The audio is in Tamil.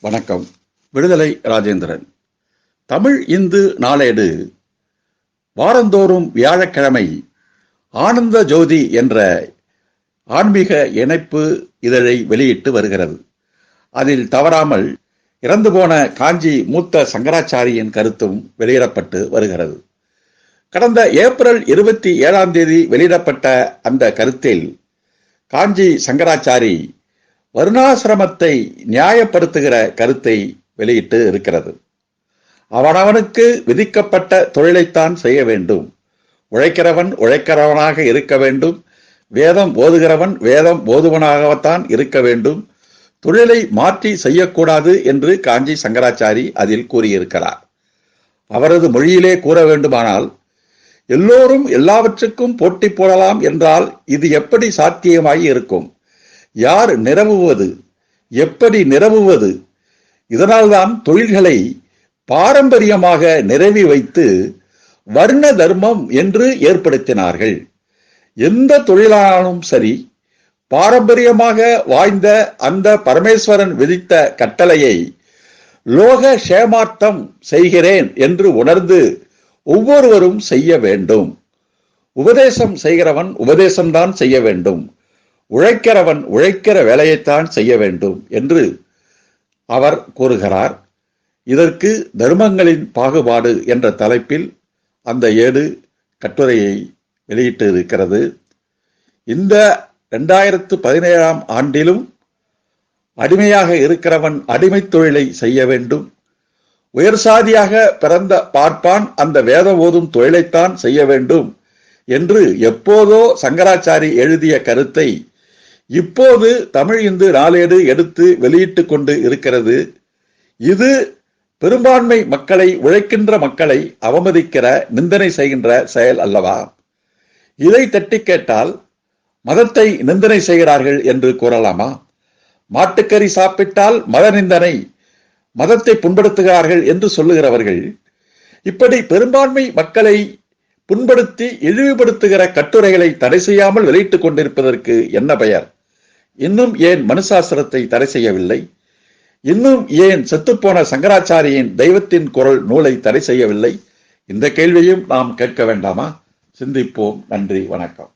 வணக்கம். விடுதலை ராஜேந்திரன். தமிழ் இந்து நாளேடு. வாரந்தோறும் வியாழக்கிழமை ஆனந்த ஜோதி என்ற ஆன்மீக இணைப்பு இதழை வெளியிட்டு வருகிறது. அதில் தவறாமல் இறந்து போன காஞ்சி மூத்த சங்கராச்சாரியின் கருத்தும் வெளியிடப்பட்டு வருகிறது. கடந்த ஏப்ரல் இருபத்தி ஏழாம் தேதி வெளியிடப்பட்ட அந்த கருத்தில் காஞ்சி சங்கராச்சாரி வருணாசிரமத்தை நியாயப்படுத்துகிற கருத்தை வெளியிட்டு இருக்கிறது. அவனவனுக்கு விதிக்கப்பட்ட தொழிலைத்தான் செய்ய வேண்டும். உழைக்கிறவன் உழைக்கிறவனாக இருக்க வேண்டும். வேதம் ஓதுகிறவன் வேதம் ஓதுவனாகத்தான் இருக்க வேண்டும். தொழிலை மாற்றி செய்யக்கூடாது என்று காஞ்சி சங்கராச்சாரி அதில் கூறியிருக்கிறார். அவரது மொழியிலே கூற வேண்டுமானால் எல்லோரும் எல்லாவற்றுக்கும் போட்டி போடலாம் என்றால் இது எப்படி சாத்தியமாகி இருக்கும்? யார் நிரவுவது எப்படி நிரவுவது இதனால்தான் தொழில்களை பாரம்பரியமாக நிரவி வைத்து வர்ண தர்மம் என்று ஏற்படுத்தினார்கள். எந்த தொழிலானாலும் சரி பாரம்பரியமாக வாய்ந்த அந்த பரமேஸ்வரன் விதித்த கட்டளையை லோக சேமார்த்தம் செய்கிறேன் என்று உணர்ந்து ஒவ்வொருவரும் செய்ய வேண்டும். உபதேசம் செய்கிறவன் உபதேசம்தான் செய்ய வேண்டும். உழைக்கிறவன் உழைக்கிற வேலையைத்தான் செய்ய வேண்டும் என்று அவர் கூறுகிறார். இதற்கு தர்மங்களின் பாகுபாடு என்ற தலைப்பில் அந்த ஏடு கட்டுரையை வெளியிட்டு இருக்கிறது இந்த ரெண்டாயிரத்து பதினேழாம் ஆண்டிலும் அடிமையாக இருக்கிறவன் அடிமை தொழிலை செய்ய வேண்டும். உயர் சாதியாக பிறந்த பார்ப்பான் அந்த வேத ஓதும் தொழிலைத்தான் செய்ய வேண்டும் என்று எப்போதோ சங்கராச்சாரி எழுதிய கருத்தை இப்போது தமிழ் இந்து நாளேடு எடுத்து வெளியிட்டு கொண்டு இருக்கிறது. இது பெரும்பான்மை மக்களை உழைக்கின்ற மக்களை அவமதிக்கிற நிந்தனை செய்கின்ற செயல் அல்லவா? இதை தட்டி கேட்டால் மதத்தை நிந்தனை செய்கிறார்கள் என்று கூறலாமா? மாட்டுக்கறி சாப்பிட்டால் மத நிந்தனை மதத்தை புண்படுத்துகிறார்கள் என்று சொல்லுகிறவர்கள் இப்படி பெரும்பான்மை மக்களை புண்படுத்தி இழிவுபடுத்துகிற கட்டுரைகளை தடை செய்யாமல் வெளியிட்டுக் கொண்டிருப்பதற்கு என்ன பெயர்? இன்னும் ஏன் மனுசாஸ்திரத்தை தடை செய்யவில்லை? இன்னும் ஏன் செத்துப்போன சங்கராச்சாரியின் தெய்வத்தின் குரல் நூலை தடை செய்யவில்லை? இந்த கேள்வியும் நாம் கேட்க வேண்டாமா? சிந்திப்போம். நன்றி. வணக்கம்.